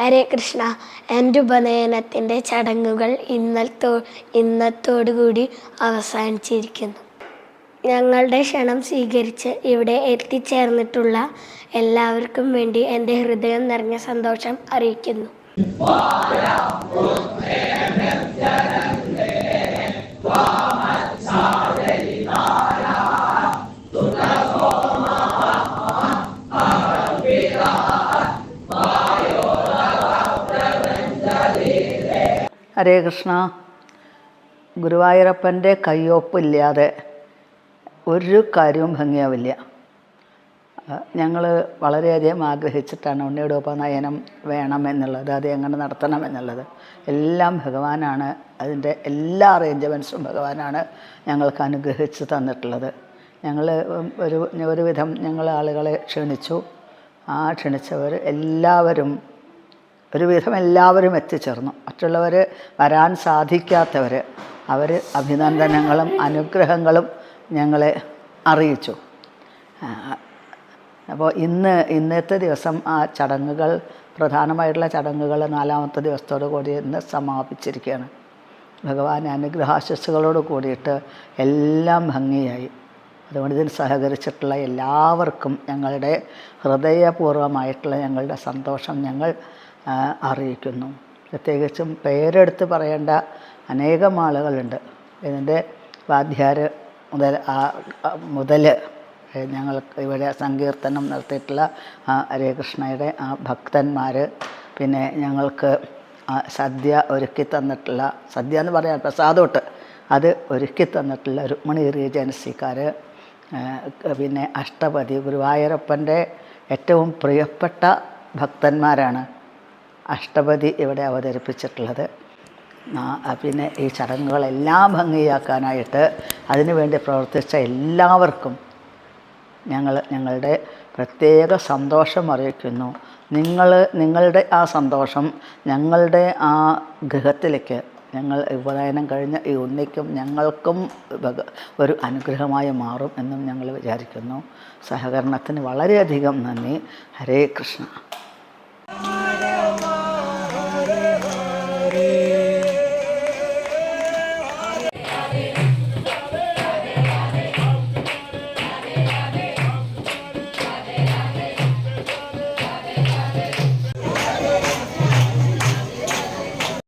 ഹരേ കൃഷ്ണ. എന്റെ ഉപനയനത്തിന്റെ ചടങ്ങുകൾ ഇന്നത്തോ ഇന്നത്തോടുകൂടി അവസാനിച്ചിരിക്കുന്നു. ഞങ്ങളുടെ ക്ഷണം സ്വീകരിച്ച് ഇവിടെ എത്തിച്ചേർന്നിട്ടുള്ള എല്ലാവർക്കും വേണ്ടി എന്റെ ഹൃദയം നിറഞ്ഞ സന്തോഷം അറിയിക്കുന്നു. ഹരേ കൃഷ്ണ. ഗുരുവായൂരപ്പന്റെ കയ്യൊപ്പില്ലാതെ ഒരു കാര്യവും ഭംഗിയാവില്ല. ഞങ്ങൾ വളരെയധികം ആഗ്രഹിച്ചിട്ടാണ് ഉണ്ണിയുടെ വേണം എന്നുള്ളത്. അത് എങ്ങനെ നടത്തണം എന്നുള്ളത്. എല്ലാം ഭഗവാനാണ് അതിന്റെ എല്ലാ അറേഞ്ച്മെന്റ്സും ഭഗവാനാണ് ഞങ്ങൾക്ക് അനുഗ്രഹിച്ച് തന്നിട്ടുള്ളത്. ഞങ്ങൾ ഒരു ഒരുവിധം ഞങ്ങൾ ആളുകളെ ക്ഷണിച്ചു. ആ ക്ഷണിച്ചവർ എല്ലാവരും ഒരുവിധം എല്ലാവരും എത്തിച്ചേർന്നു. മറ്റുള്ളവർ വരാൻ സാധിക്കാത്തവർ അവർ അഭിനന്ദനങ്ങളും അനുഗ്രഹങ്ങളും ഞങ്ങളെ അറിയിച്ചു. അപ്പോൾ ഇന്ന് ഇന്നത്തെ ദിവസം ആ ചടങ്ങുകൾ പ്രധാനമായിട്ടുള്ള ചടങ്ങുകൾ നാലാമത്തെ ദിവസത്തോടു കൂടി ഇന്ന് സമാപിച്ചിരിക്കുകയാണ്. ഭഗവാൻ അനുഗ്രഹാശസ്സുകളോട് കൂടിയിട്ട് എല്ലാം ഭംഗിയായി. അതുകൊണ്ട് ഇതിൽ സഹകരിച്ചിട്ടുള്ള എല്ലാവർക്കും ഞങ്ങളുടെ ഹൃദയപൂർവമായിട്ടുള്ള ഞങ്ങളുടെ സന്തോഷം ഞങ്ങൾ അറിയിക്കുന്നു. പ്രത്യേകിച്ചും പേരെടുത്ത് പറയേണ്ട അനേകം ആളുകളുണ്ട്. ഇതിന്റെ വാദ്യാർ മുതൽ മുതൽ ഞങ്ങൾ ഇവിടെ സങ്കീർത്തനം നടത്തിയിട്ടുള്ള ആ ഹരേകൃഷ്ണയുടെ ആ ഭക്തന്മാർ പിന്നെ ഞങ്ങൾക്ക് സദ്യ ഒരുക്കി തന്നിട്ടുള്ള സദ്യ എന്ന് പറയാൻ പ്രസാദോട്ട് അത് ഒരുക്കി തന്നിട്ടുള്ള രുക്മിണി റീജൻസിക്കാർ പിന്നെ അഷ്ടപതി ഗുരുവായൂരപ്പന്റെ ഏറ്റവും പ്രിയപ്പെട്ട ഭക്തന്മാരാണ് അഷ്ടപതി ഇവിടെ അവതരിപ്പിച്ചിട്ടുള്ളത്. പിന്നെ ഈ ചടങ്ങുകളെല്ലാം ഭംഗിയാക്കാനായിട്ട് അതിനുവേണ്ടി പ്രവർത്തിച്ച എല്ലാവർക്കും ഞങ്ങൾ ഞങ്ങളുടെ പ്രത്യേക സന്തോഷം അറിയിക്കുന്നു. നിങ്ങൾ നിങ്ങളുടെ ആ സന്തോഷം ഞങ്ങളുടെ ആ ഗൃഹത്തിലേക്ക് ഞങ്ങൾ ഉപനയനം കഴിഞ്ഞ ഈ ഉണ്ണിക്കും ഞങ്ങൾക്കും ഒരു അനുഗ്രഹമായി മാറും എന്നും ഞങ്ങൾ വിചാരിക്കുന്നു. സഹകരണത്തിന് വളരെയധികം നന്ദി. ഹരേ കൃഷ്ണ.